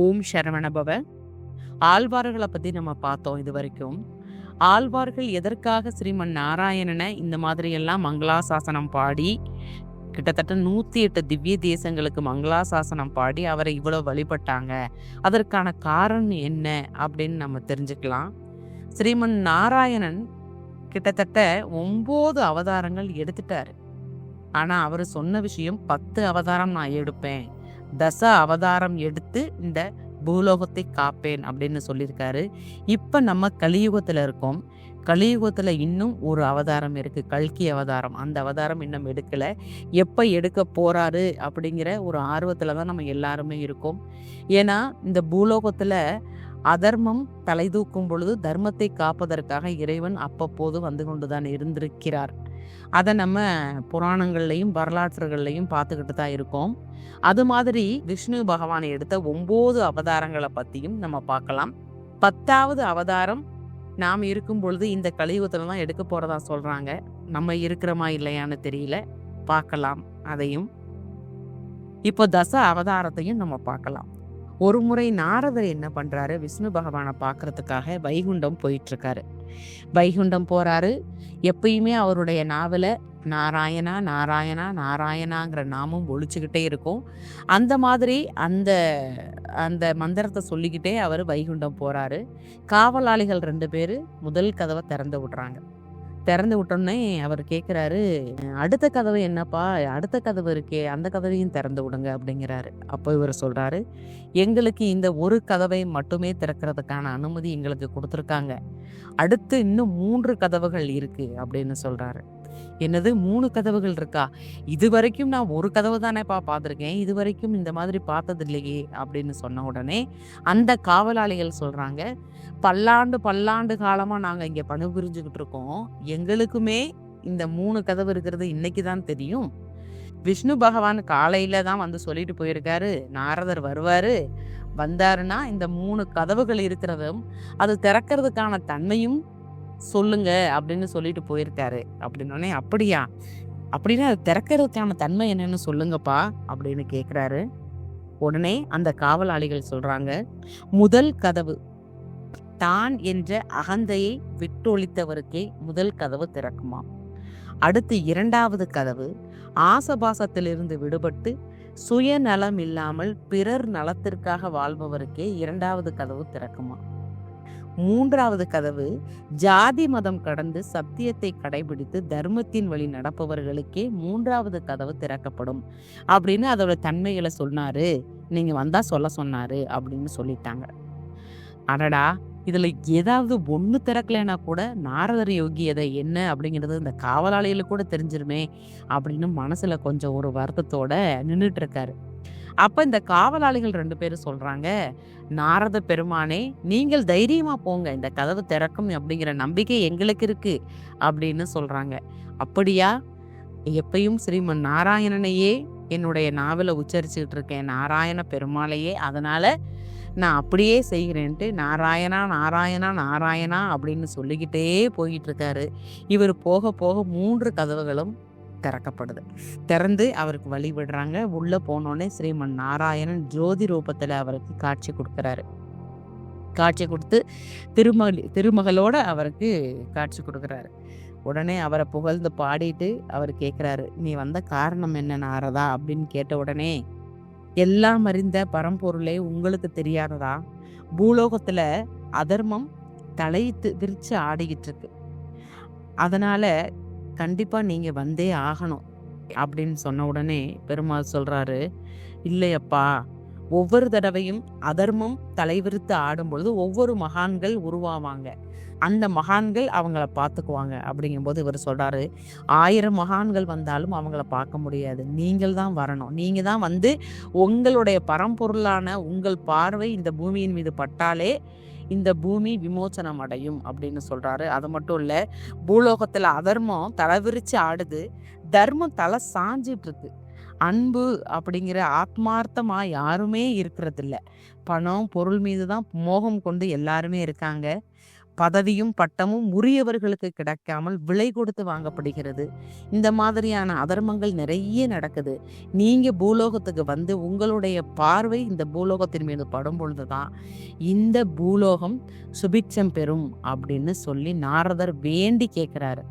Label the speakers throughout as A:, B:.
A: ஓம் சரவணபவ. ஆழ்வார்களை பத்தி நம்ம பார்த்தோம் இது வரைக்கும் ஆழ்வார்கள் எதற்காக ஸ்ரீமன் நாராயணனை இந்த மாதிரி எல்லாம் மங்களாசாசனம் பாடி கிட்டத்தட்ட நூத்தி எட்டு திவ்ய தேசங்களுக்கு மங்களாசாசனம் பாடி அவரை இவ்வளவு வழிபட்டாங்க. அதற்கான காரணம் என்ன அப்படின்னு நம்ம தெரிஞ்சுக்கலாம். ஸ்ரீமன் நாராயணன் கிட்டத்தட்ட ஒன்பது அவதாரங்கள் எடுத்துட்டார். ஆனா அவர் சொன்ன விஷயம் பத்து அவதாரம் நான் எடுப்பேன். தச அவதாரம் எடுத்து இந்த பூலோகத்தை காப்பேன் அப்படின்னு சொல்லியிருக்காரு. இப்போ நம்ம கலியுகத்தில் இருக்கோம். கலியுகத்தில் இன்னும் ஒரு அவதாரம் இருக்குது கல்கி அவதாரம். அந்த அவதாரம் இன்னும் எடுக்கலை. எப்போ எடுக்க போகிறாரு அப்படிங்கிற ஒரு ஆர்வத்தில் தான் நம்ம எல்லாருமே இருக்கோம். ஏன்னா இந்த பூலோகத்தில் அதர்மம் தலை தூக்கும் பொழுது தர்மத்தை காப்பதற்காக இறைவன் அப்பப்போது வந்து கொண்டுதான் இருந்திருக்கிறார். அதை நம்ம புராணங்கள்லையும் வரலாற்றுகள்லையும் பார்த்துக்கிட்டு தான் இருக்கோம். அது மாதிரி விஷ்ணு பகவான் எடுத்த ஒம்பது அவதாரங்களை பற்றியும் நம்ம பார்க்கலாம். பத்தாவது அவதாரம் நாம் இருக்கும் பொழுது இந்த கலியுகத்தில் தான் எடுக்க போகிறதா சொல்கிறாங்க நம்ம இருக்கிறோமா இல்லையான்னு தெரியல. பார்க்கலாம் அதையும். இப்போ தச அவதாரத்தையும் நம்ம பார்க்கலாம். ஒரு முறை நாரதர் என்ன பண்றாரு? விஷ்ணு பகவானை பார்க்கறதுக்காக வைகுண்டம் போயிட்டு இருக்காரு வைகுண்டம் போறாரு. எப்பயுமே அவருடைய நாவல நாராயணா நாராயணா நாராயணாங்கிற நாமம் ஒழிச்சுக்கிட்டே இருக்கும். அந்த மாதிரி அந்த அந்த மந்திரத்தை சொல்லிக்கிட்டே அவர் வைகுண்டம் போறாரு. காவலாளிகள் ரெண்டு பேர் முதல் கதவை திறந்து விடுறாங்க. திறந்து விட்டோன்னே அவர் கேட்குறாரு அடுத்த கதவு என்னப்பா? அடுத்த கதவு இருக்கே அந்த கதவையும் திறந்து விடுங்க அப்படிங்கிறாரு. அப்போ இவர் சொல்கிறாரு எங்களுக்கு இந்த ஒரு கதவை மட்டுமே திறக்கிறதுக்கான அனுமதி எங்களுக்கு கொடுத்துருக்காங்க. அடுத்து இன்னும் மூன்று கதவுகள் இருக்குது அப்படின்னு சொல்கிறாரு என்னது மூணு கதவுகள் இருக்கா? இது வரைக்கும் நான் ஒரு கதவு தானேப்பா பார்த்துருக்கேன். இது வரைக்கும் இந்த மாதிரி பார்த்தது இல்லையே அப்படின்னு சொன்ன உடனே அந்த காவலாளிகள் சொல்கிறாங்க பல்லாண்டு பல்லாண்டு காலமாக நாங்கள் இங்கே பணிபுரிஞ்சுக்கிட்டு இருக்கோம். எங்களுக்குமே இந்த மூணு கதவு இருக்கிறது இன்னைக்கு தான் தெரியும். விஷ்ணு பகவான் காலையில தான் வந்து சொல்லிட்டு போயிருக்காரு. நாரதர் வருவார். வந்தாருன்னா இந்த மூணு கதவுகள் இருக்கிறதும் அது திறக்கிறதுக்கான தன்மையும் சொல்லுங்க அப்படின்னு சொல்லிட்டு போயிருக்காரு. அப்படின்னோடனே அப்படியா? அப்படின்னா அது திறக்கிறதுக்கான தன்மை என்னன்னு சொல்லுங்கப்பா அப்படின்னு கேட்குறாரு உடனே அந்த காவலாளிகள் சொல்றாங்க முதல் கதவு. தான் என்ற அகந்தையை விட்டொழித்தவருக்கே முதல் கதவு திறக்குமா? அடுத்து இரண்டாவது கதவு ஆசபாசத்திலிருந்து விடுபட்டு சுயநலம் இல்லாமல் பிறர் நலத்திற்காக வாழ்பவருக்கே இரண்டாவது கதவு திறக்குமா? மூன்றாவது கதவு ஜாதி மதம் கடந்து சத்தியத்தை கடைபிடித்து தர்மத்தின் வழி நடப்பவர்களுக்கே மூன்றாவது கதவு திறக்கப்படும். அப்படின்னு அதோட தன்மைகளை சொன்னாரு. நீங்க வந்தா சொல்ல சொன்னாரு அப்படின்னு சொல்லிட்டாங்க. அடடா இதுல ஏதாவது ஒண்ணு திறக்கலைன்னா கூட நாரதர் யோகியதை என்ன அப்படிங்கிறது இந்த காவலாளிகளுக்கு கூட தெரிஞ்சிருமே அப்படின்னு மனசுல கொஞ்சம் ஒரு வருத்தத்தோட நின்றுட்டு இருக்காரு. அப்போ இந்த காவலாளிகள் ரெண்டு பேரும் சொல்கிறாங்க நாரத பெருமானே நீங்கள் தைரியமாக போங்க. இந்த கதவு திறக்கும் அப்படிங்கிற நம்பிக்கை எங்களுக்கு இருக்குது அப்படின்னு சொல்கிறாங்க அப்படியா? எப்பயும் ஸ்ரீமன் நாராயணனையே என்னுடைய நாவலை உச்சரிச்சுக்கிட்டு இருக்கேன். நாராயண பெருமாளையே அதனால் நான் அப்படியே செய்கிறேன்ட்டு நாராயணா நாராயணா நாராயணா அப்படின்னு சொல்லிக்கிட்டே போயிட்டு இருக்காரு. இவர் போக போக மூன்று கதவுகளும் திறக்கப்படுது. திறந்து அவருக்கு வழிபடுறாங்க உள்ளே போனோடனே ஸ்ரீமன் நாராயணன் ஜோதி ரூபத்தில் அவருக்கு காட்சி கொடுக்குறாரு. காட்சி கொடுத்து திருமகள் திருமகளோட அவருக்கு காட்சி கொடுக்குறாரு. உடனே அவரை புகழ்ந்து பாடிட்டு அவர் கேட்குறாரு நீ வந்த காரணம் என்ன நாரதா? அப்படின்னு கேட்ட உடனே எல்லாம் அறிந்த பரம்பொருளே உங்களுக்கு தெரியாததா? பூலோகத்தில் அதர்மம் தலையிட்டு விரித்து ஆடிக்கிட்டு இருக்கு. அதனால கண்டிப்பாக நீங்கள் வந்தே ஆகணும். அப்படின்னு சொன்ன உடனே பெருமாள் சொல்கிறாரு இல்லையப்பா. ஒவ்வொரு தடவையும் அதர்மம் தலைவிரித்து ஆடும் பொழுது ஒவ்வொரு மகான்கள் உருவாவாங்க. அந்த மகான்கள் அவங்கள பார்த்துக்குவாங்க. அப்படிங்கும்போது இவர் சொல்கிறாரு ஆயிரம் மகான்கள் வந்தாலும் அவங்கள பார்க்க முடியாது. நீங்கள் தான் வரணும். நீங்கள் தான் வந்து உங்களுடைய பரம்பொருளான உங்கள் பார்வை இந்த பூமியின் மீது பட்டாலே இந்த பூமி விமோச்சனம் அடையும் அப்படின்னு சொல்கிறாரு அது மட்டும் இல்லை பூலோகத்தில் அதர்மம் தலைவிரிச்சு ஆடுது. தர்மம் தலை சாஞ்சிட்டு இருக்கு அன்பு அப்படிங்கிற ஆத்மார்த்தமாக யாருமே இருக்கிறதில்ல. பணம் பொருள் மீது தான் மோகம் கொண்டு எல்லாருமே இருக்காங்க. பதவியும் பட்டமும் உரியவர்களுக்கு கிடைக்காமல் விலை கொடுத்து வாங்கப்படுகிறது. இந்த மாதிரியான அதர்மங்கள் நிறைய நடக்குது. நீங்க பூலோகத்துக்கு வந்து உங்களுடைய பார்வை இந்த பூலோகத்தின் மீது படும் பொழுதுதான் இந்த பூலோகம் சுபிட்சம் பெறும் அப்படின்னு சொல்லி நாரதர் வேண்டி கேட்கிறாரு.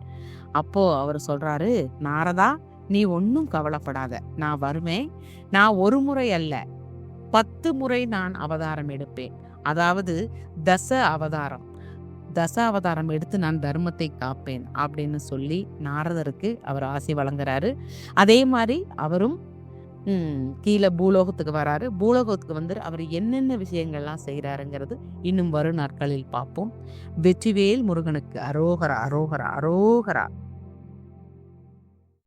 A: அப்போ அவர் சொல்றாரு நாரதா நீ ஒன்றும் கவலைப்படாத. நான் வருவேன். நான் ஒரு முறை அல்ல பத்து முறை நான் அவதாரம் எடுப்பேன். அதாவது தச அவதாரம். தச அவதாரம் எடுத்து நான் தர்மத்தை காப்பேன் அப்படின்னு சொல்லி நாரதருக்கு அவர் ஆசை வழங்குறாரு. அதே மாதிரி அவரும் கீழே பூலோகத்துக்கு வராரு. பூலோகத்துக்கு வந்து அவர் என்னென்ன விஷயங்கள்லாம் செய்கிறாருங்கிறது இன்னும் வரும் நாட்களில் பார்ப்போம். வெற்றிவேல் முருகனுக்கு அரோகரா அரோகரா அரோகரா.